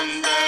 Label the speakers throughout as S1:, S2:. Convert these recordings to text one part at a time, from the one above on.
S1: and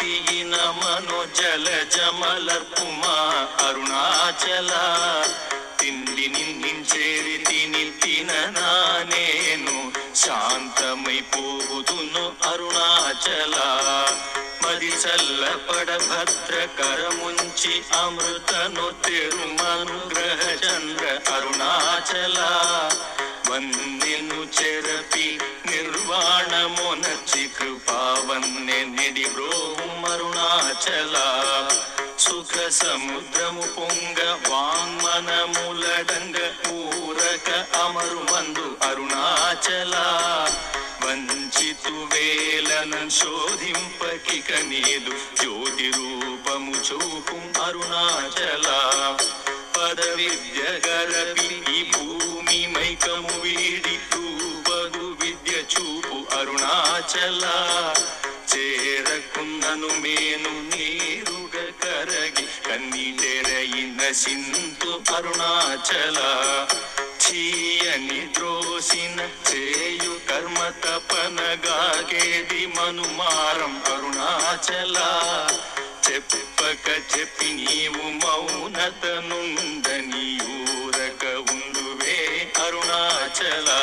S1: తిగిన జమల జమలర్పుమా Arunachal. తిండి నిన్నించేది తిని తిననా నేను శాంతమైపోతును అరుణాచల. మది చల్లపడ భద్రకరముంచి అమృతను తెరుమనుగ్రహ చంద్ర అరుణాచల. വന്നിനു ചെറപ്പി നിർവാണമൊനച്ചി കൃപാവന്നെ നിടിബ്രോവും അരുണാചല సుఖ సముద్రము పొంగ వాంగ్మనములడంగ పూరక అమరు మందు అరుణాచల. వంచితు వేలన శోధింపకిక నీదు జ్యోతి రూపము చూపు అరుణాచల. పాద విద్య గరపి ఈ భూమి మైకము వీడి రూపగు విద్య చూపు అరుణాచల. చేరకున్నను మేను నీరుగ కరగి కన్నీటెరయిన సింతు అరుణాచల. చీయని ద్రోసిన చేయు కర్మ తపనగాగేది మనుమారం అరుణాచల. చెప్పక చెప్పి నీవు మౌనత నుండని ఊరక ఉండువే అరుణాచలా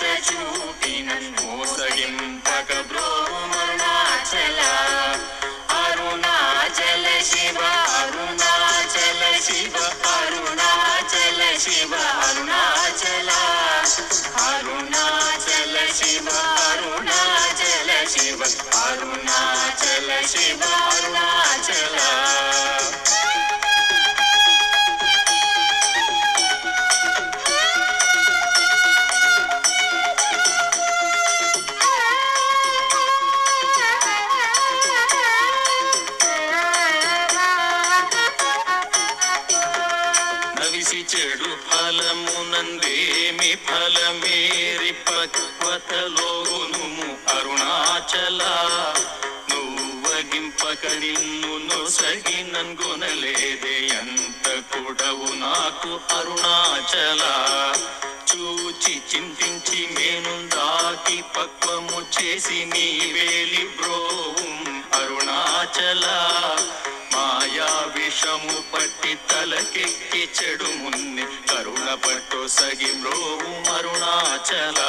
S2: ఆశ
S3: చూపిన మోసగింపక బ్రోహం అరుణాచల అరుణాచల శివ అరుణాచల శివ అరుణాచల శివ అరుణాచల అరుణాచల శివ అరుణాచల శివ అరుణాచల శివ అరుణా నాకు అరుణాచల. చూచి చింతించి నేను దాటి పక్వము చేసి నీ వేలి బ్రోవం అరుణాచల. మాయా విషము పట్టి తలకెక్కి చెడు మున్ని కరుణ పట్టు సగి బ్రోవు అరుణాచల.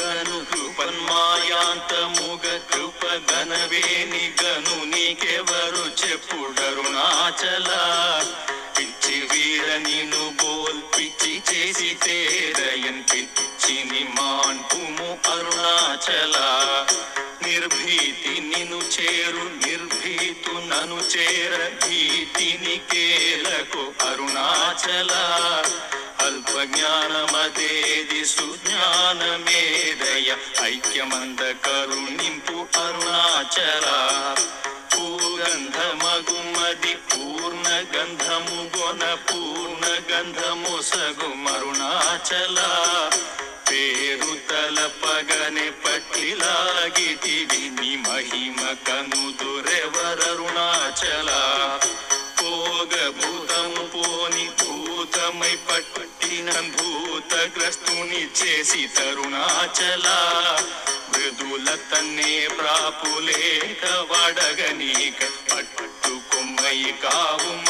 S3: గను కృపన్మాయాంతముగ కృప గనవేని గను నీకెవరు చెప్పుడరుణాచల. పిచ్చి వీర నిను బోల్ పిచ్చి చేసి తేరయన్ పిచ్చిని మాన్పుము అరుణాచల. నిర్భీతి నిను చేరు నిర్భీతు నను చేర భీతిని కేలకు అరుణాచల. అల్ప జ్ఞానమదేది సుజ్ఞానమేదయ ఐక్యమంద కరుణింపు అరుణాచల. పూగంధమగుమది పూర్ణ గంధము గొన పూర్ణ గంధము సగు మరుణాచల. పేరు తలపగనే పట్టిలాగిటివి ని మహిమ కనుదురెవరరుణాచల పోగభూతము పోని భూతమై పట్టిన భూతగ్రస్తుని చేసి తరుణాచల. మృదుల తన్నే ప్రాపులేక వడగనీక పట్టుకుమ్మయి కావు మరుణాచల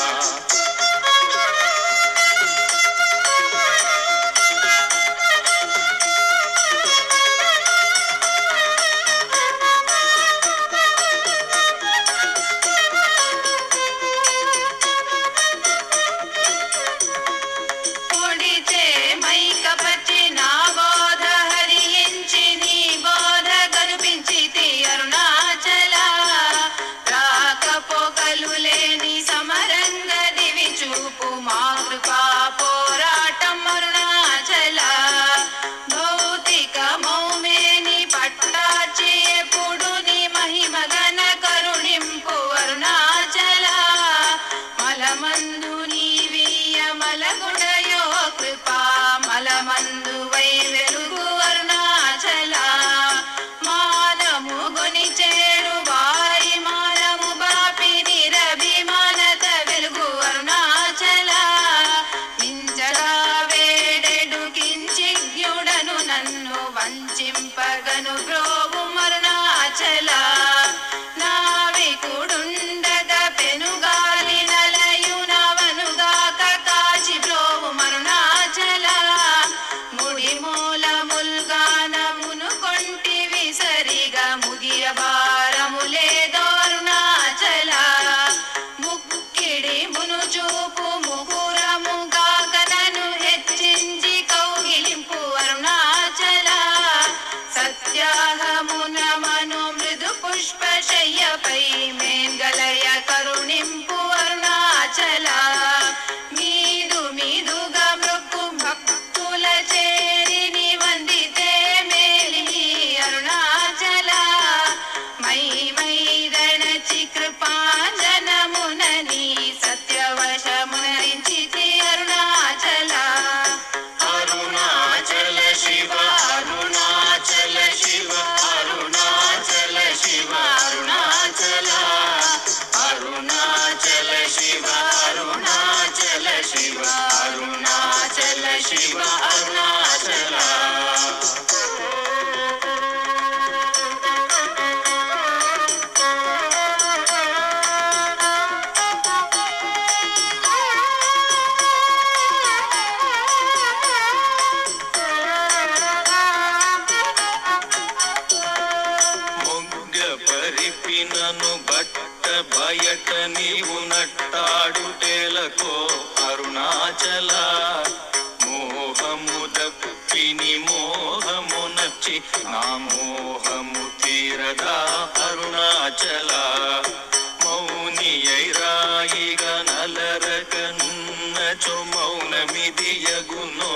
S3: నలరకన్నచు మౌనమిదియగునో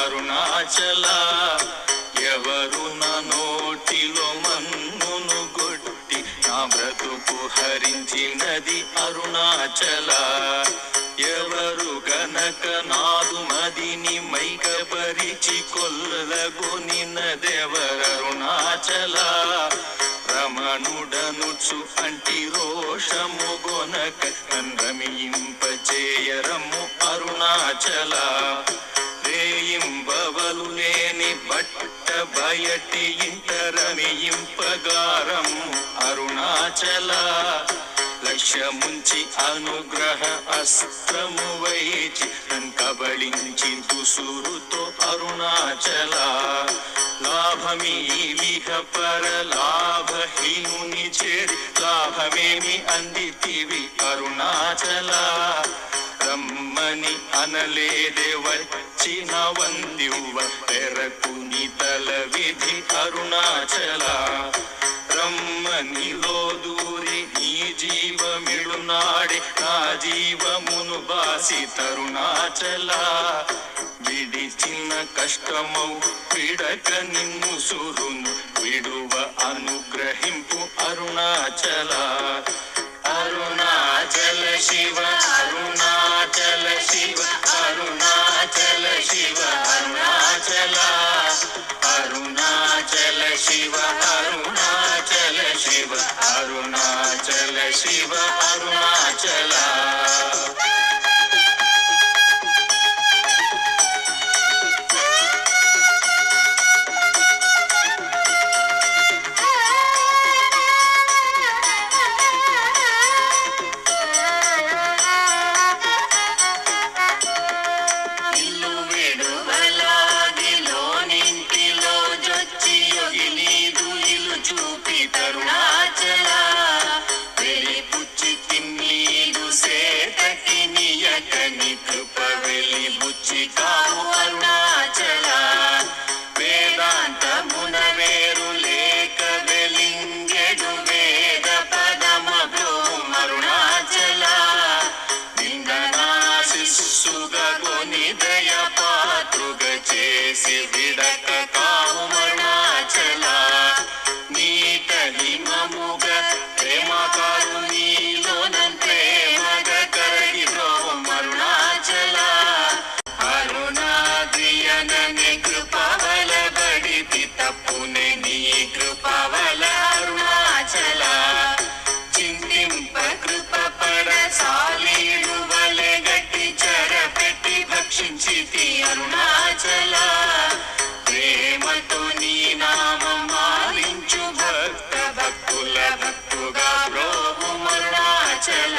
S3: అరుణాచల. ఎవరు నా నోటిలో మన్నును కొట్టి నా బ్రతుకు హరించినది అరుణాచల. ఎవరు గనక నాదు మదిని మైకపరిచి కొల్లగొనినదెవరరుణాచల రమణుడనుచు అంటి రోషము గొనక రమింపచేయరము అరుణాచల. రేయింబవలు లేని బట్ట బయటి ఇంటరమియింపగారం అరుణాచల. వర్షముంచి అనుగ్రహ అస్త్రము వైచి కబళించి దుసురుతో అరుణాచల. లాభమీ విహ పర లాభహీనుని చేరి లాభమేమి అందితివి అరుణాచల. రమ్మని అనలేదే వచ్చిన వందివ్వ పెరకుని తల విధి అరుణాచల. రమ్మని లోదూరి జీవమిడునాడి నా జీవమును బాసి తరుణాచల. విడిచిన కష్టమౌ విడక నిన్ను సురును విడువ అనుగ్రహింపు అరుణాచలా.
S1: తప్పునే నీ కృపవల అరుణాచల. చింతింప కృప పడ సాలీడు వలె గట్టి చర పెట్టి భక్షించితి అరుణాచల. ప్రేమతో నీ నామం మాలించు భక్త భక్తుల భక్తుగా అరుణాచల